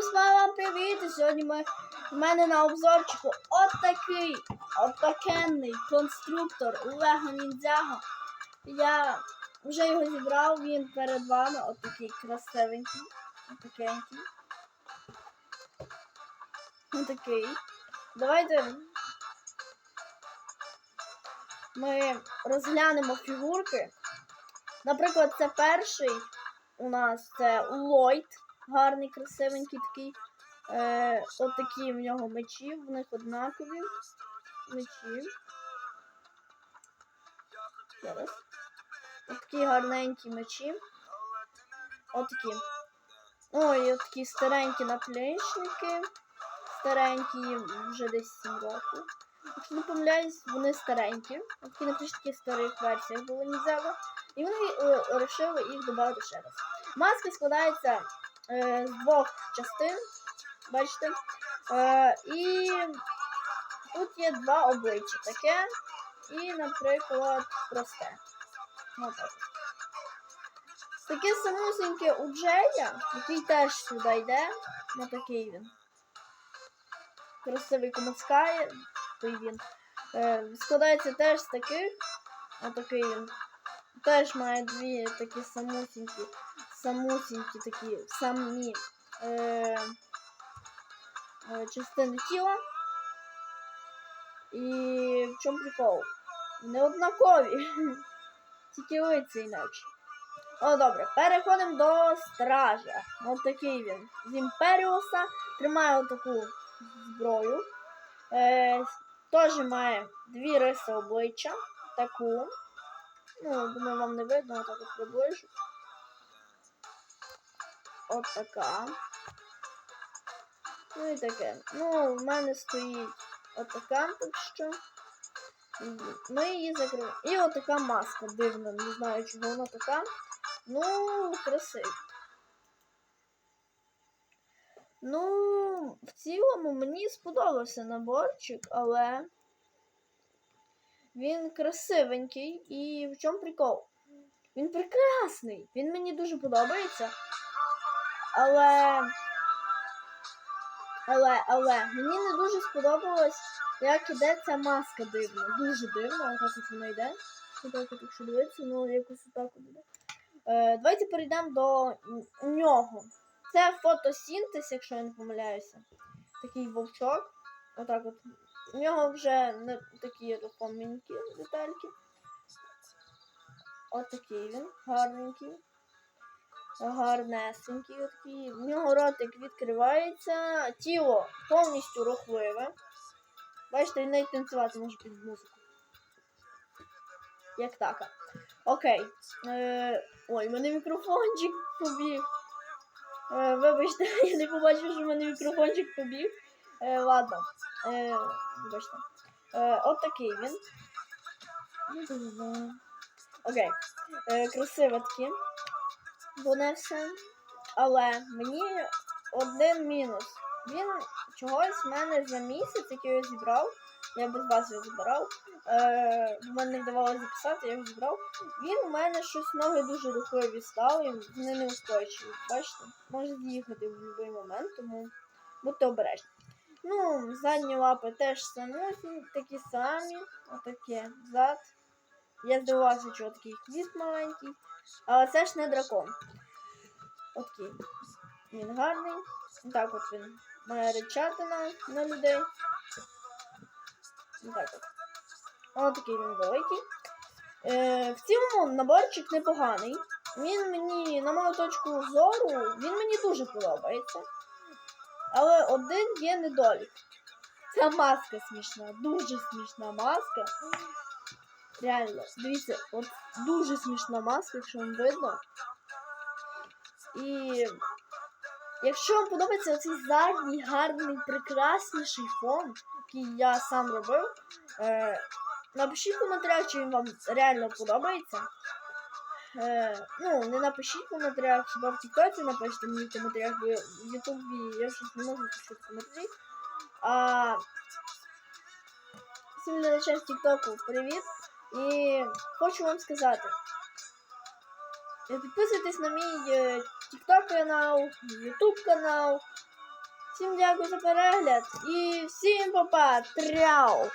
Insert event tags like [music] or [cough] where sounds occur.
Всім з привіт! Сьогодні ми, в мене на обзорчику отакий, отакенний конструктор Lego Ninjago. Я вже його зібрав, він перед вами отакий красивенький, отакенький. Отакий. Давайте ми розглянемо фігурки. Наприклад, це перший у нас це Ллойд. Гарний, красивенький такий. Е, от такі в нього мечі, в них однакові. Мечі. Зараз. Такі гарненькі мечі. От такі. Ой, от такі старенькі наплічники. Старенькі, вже десь 7 років. Якщо не помиляюсь, вони старенькі. Такі наплічники в старих версіях були нельзяго. І вони е, вирішили їх додати ще раз. Маска складається е, з двох частин. Бачите? Е, і тут є два обличчя. Таке і, наприклад, просте. Отак. Таке самусеньке у Джея, який теж сюди йде. Ну такий він. Красивий комацкає, той він. Е, складається теж з таких. Отакий він. Теж має дві такі самусінькі, самусінькі такі самі е, е, частини тіла. І в чому прикол? Не однакові. [laughs] Тільки лиці інакше. О, добре, переходимо до стража. Ось такий він. З Імперіуса тримає отаку зброю. Е, Теж має дві риси обличчя. Таку. Ну, думаю, вам не видно, отак от приближу. От така. Ну і таке. Ну, в мене стоїть отака так що. Ми її закриємо. І отака маска дивна. Не знаю, чого вона така. Ну, красива. Ну, в цілому мені сподобався наборчик, але він красивенький і в чому прикол? Він прекрасний. Він мені дуже подобається. Але. Але, але, мені не дуже сподобалось, як іде ця маска дивна. Дуже дивна, отак от вона йде. Отак от, якщо дивитися, ну якось отак от. Е, давайте перейдемо до нього. Це фотосінтез, якщо я не помиляюся. Такий вовчок. Отак от. У нього вже не такі розпомінькі детальки. Отакий він, гарненький. Гарнесенький такий. В нього ротик відкривається. Тіло повністю рухливе. Бачите, він навіть танцювати може під музику. Як така. Окей. Е, ой, в мене мікрофончик побіг. Е, вибачте, [laughs] я не побачив, що в мене мікрофончик побіг. Е, ладно. Е, вибачте. Е, от такий він. Окей. Е, красиво такі. Все. Але мені один мінус. Він чогось в мене за місяць, який я зібрав. Я без вас його збирав. Е, мене не вдавалося записати, я його зібрав. Він у мене щось ноги дуже рухливі стали, вони неустойчиві. Бачите? Може з'їхати в будь-який момент, тому будьте обережні. Ну, задні лапи теж самі такі самі. Отаке. Зад. Я здивувався, що такий хвіст маленький. Але це ж не дракон. Окей. Він гарний. Так от він має речати на, людей. Так от. Ось такий він великий. Е, в цілому наборчик непоганий. Він мені, на мою точку зору, він мені дуже подобається. Але один є недолік. Ця маска смішна, дуже смішна маска. Реально, дивіться, от дуже смішна маска, якщо вам видно. І якщо вам подобається оцей задній, гарний, прекрасніший фон, який я сам робив, е, напишіть в коментарях, чи він вам реально подобається. Е, ну, не напишіть в коментарях, хіба в Тіктоці напишіть мені в коментарях, бо в Ютубі я щось не можу писати коментарі. А всім глядачам з Тіктоку привіт! І хочу вам сказати. е, Підписуйтесь на мій TikTok канал, YouTube канал. Всім дякую за перегляд і всім па-па! Тряу!